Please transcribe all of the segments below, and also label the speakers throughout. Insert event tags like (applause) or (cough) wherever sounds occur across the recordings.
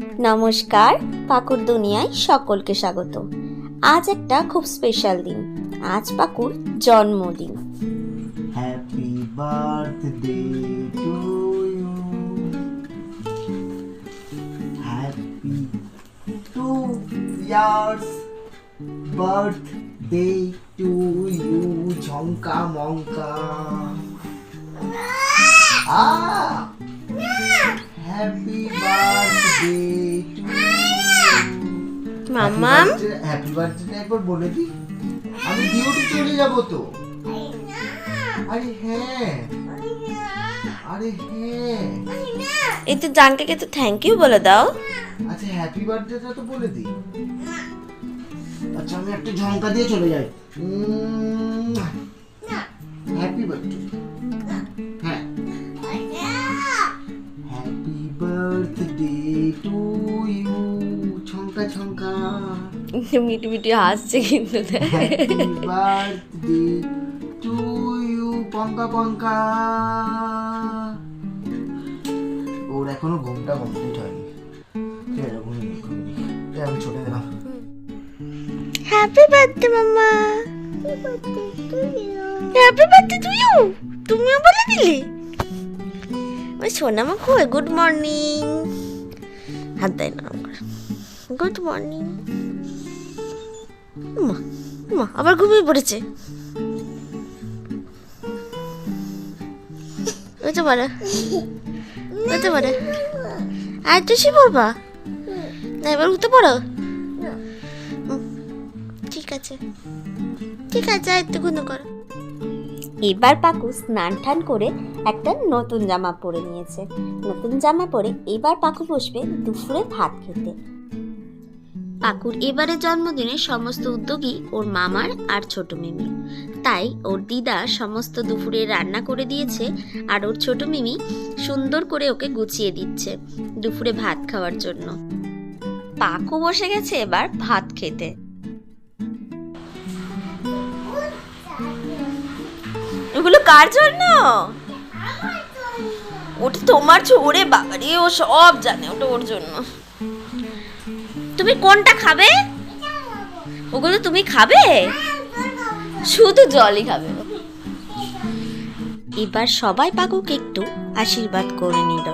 Speaker 1: নমস্কার পাকুর দুনিয়ায় সকলকে স্বাগত। আজ একটা খুব স্পেশাল দিন। আজ পাকুর জন্মদিন।
Speaker 2: To you. Happy two years birthday to you, ঝঙ্কা মঙ্কা Ah! Happy birthday to you.
Speaker 1: মাম্মাম
Speaker 2: হ্যাপি বার্থডে একবার বলে দি আমি ডিউটি চলে যাব তো। আরে হ্যাঁ। আরে হ্যাঁ।
Speaker 1: এই তো জাঙ্কাকে তো থ্যাংক ইউ বলে দাও।
Speaker 2: আচ্ছা হ্যাপি বার্থডেটা তো বলে দিই। আচ্ছা আমি একটা ঝঙ্কা দিয়ে চলে যাই। হ্যাপি বার্থডে
Speaker 1: মিটি মিটি হাসছে কিন্তু
Speaker 2: টু ইউ পঙ্কা পঙ্কা। ওর এখনও ঘুমটা কমপ্লিট হয়নি। আমি ছোটে দিলাম
Speaker 1: happy birthday mamma. Happy birthday to you তুমিও বলে দিলে। ওই সোনা মা কই? গুড মর্নিং হাত দেয় না আমার। গুড মর্নিং মা মা, আবার ঘুমিয়ে পড়েছে। আর এবার ঠিক আছে ঠিক আছে আর করো। এবার পাকু স্নান টান করে একটা নতুন জামা পরে নিয়েছে। নতুন জামা পরে এবার পাকু বসবে দুপুরে ভাত খেতে। পাকুর এবারে জন্মদিনে সমস্ত উদ্যোগী ওর মামার আর ছোট মিমি। তাই ওর দিদা সমস্ত দুপুরে রান্না করে দিয়েছে আর ওর ছোট মিমি সুন্দর করে ওকে গুছিয়ে দিচ্ছে দুপুরে ভাত খাওয়ার জন্য। পাকু বসে গেছে এবার ভাত খেতে। ওগুলো কার জন্য? ওটা তোমার ছোড়ে বাবারে, ও সব জানে ওটা ওর জন্য। তুমি কোনটা খাবে? ওগুলো তুমি খাবে? শুধু জলই খাবে। এবার সবাই পাকুকে একটু আশীর্বাদ করে নিল।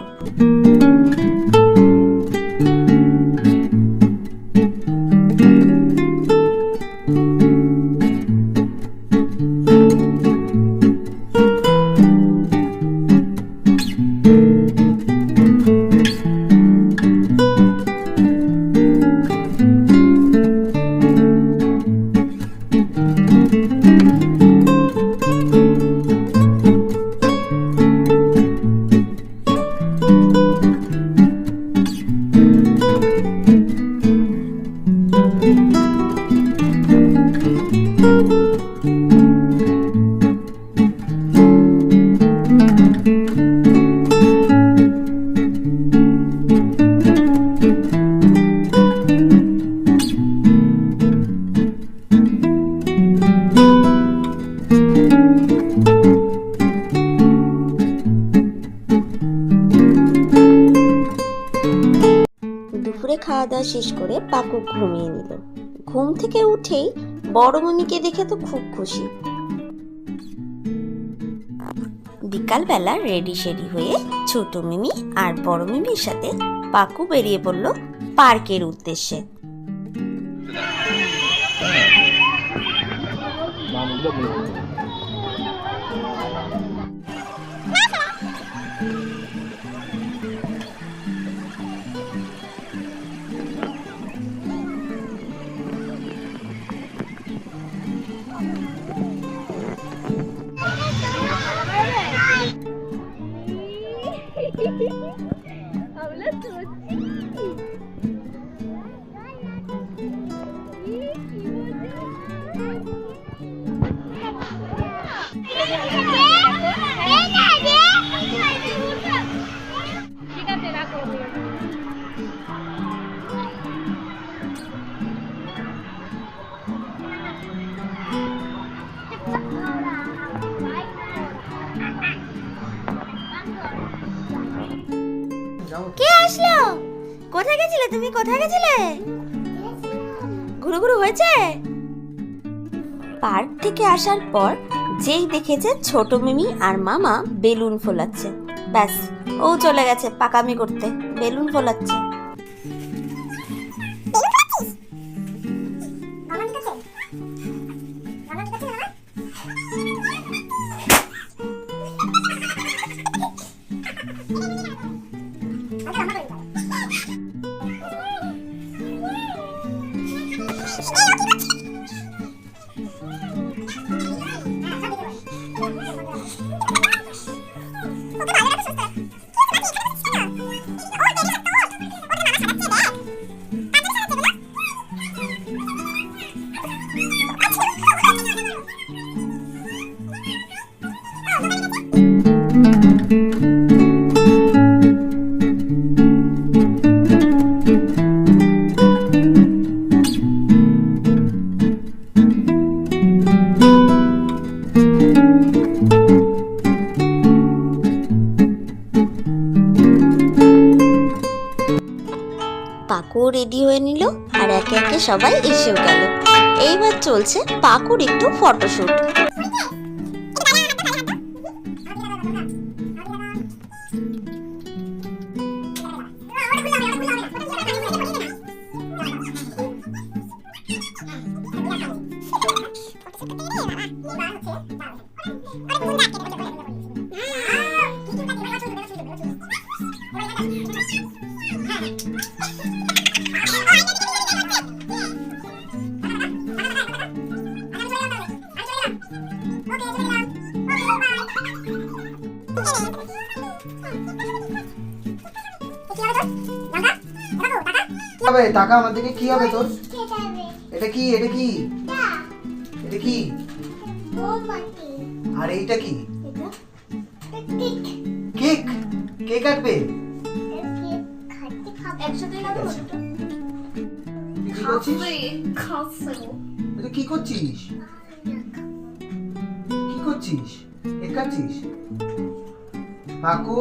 Speaker 1: শেষ করে পাকু ঘুমিয়ে নিল। ঘুম থেকে উঠেই বড় মমিকে দেখে তো খুব খুশি। বিকালবেলা রেডি সেডি হয়ে ছোট মিমি আর বড় মিমির সাথে পাকু বেরিয়ে পড়ল পার্কের উদ্দেশ্যে। (laughs)
Speaker 2: যাব
Speaker 1: কে কোথায় গেছিলে? তুমি কোথায় গেছিলে? ঘুরু ঘুরু হয়েছে? পার্ক থেকে আসার পর যেই দেখেছে ছোট মিমি আর মামা বেলুন ফোলাচ্ছে। ব্যাস, ও চলে গেছে পাকামি করতে। বেলুন ফোলাচ্ছে। সবাই এসেও গেল। এইবার চলছে পাকুর একটু ফটোশুট
Speaker 2: হবে? টাকা আমার দিকে কি হবে তোর? এটা কি? এটা কি? এটা কি? আর এইটা কি? কেক। কে কাটবে? কি করছিস? কি করছিস? কাটছিস? কাকু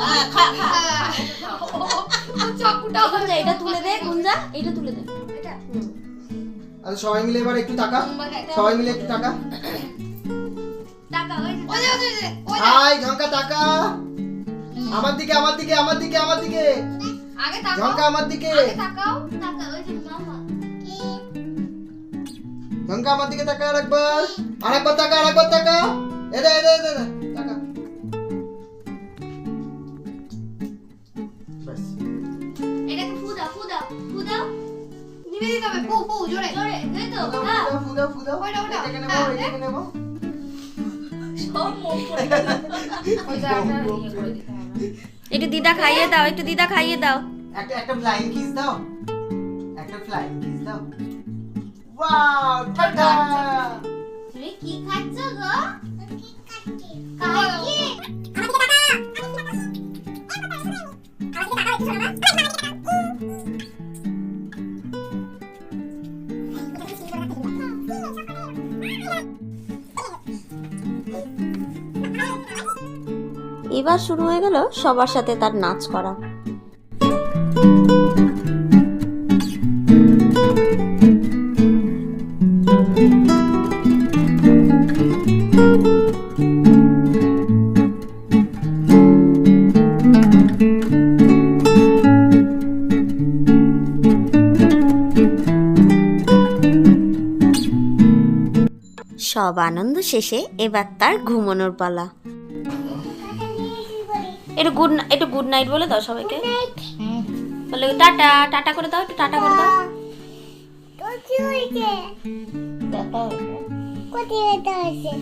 Speaker 3: হ্যাঁ, খা খা।
Speaker 1: গুঞ্জা এটা তুলে দে গুঞ্জা এটা তুলে দে।
Speaker 2: আচ্ছা সবাই মিলে এবার একটু টাকা। সবাই মিলে একটু টাকা। হাই ঝঙ্কা টাকা। আমার দিকে আমার দিকে আমার দিকে আমার দিকে। ঝঙ্কা আমার দিকে। ঝঙ্কা আমার দিকে টাকা আরেকবার আরেকবার টাকা আরেকবার টাকা এদে এদে এদে ফুদাও ফুদাও ফুদাও
Speaker 3: ওইটা, ওইটা।
Speaker 2: এটাকে নেব এটাকে নেব
Speaker 1: একটু দিদা খাইয়ে দাও একটু দিদা খাইয়ে দাও।
Speaker 2: একটা একটা ফ্লাইং কিস দাও। একটা ফ্লাইং কিস দাও। ওয়াও টাটা!
Speaker 1: তুমি কি খাচ্ছ গো? এবার শুরু হয়ে গেল সবার সাথে তার নাচ করা। সব আনন্দ শেষে এবার তার ঘুমানোর পালা। একটু গুড একটু গুড নাইট বলে দাও সবাইকে। বলে টাটা টাটা করে দাও একটু টাটা করে দাও।
Speaker 4: ব্যথা হয়েছে।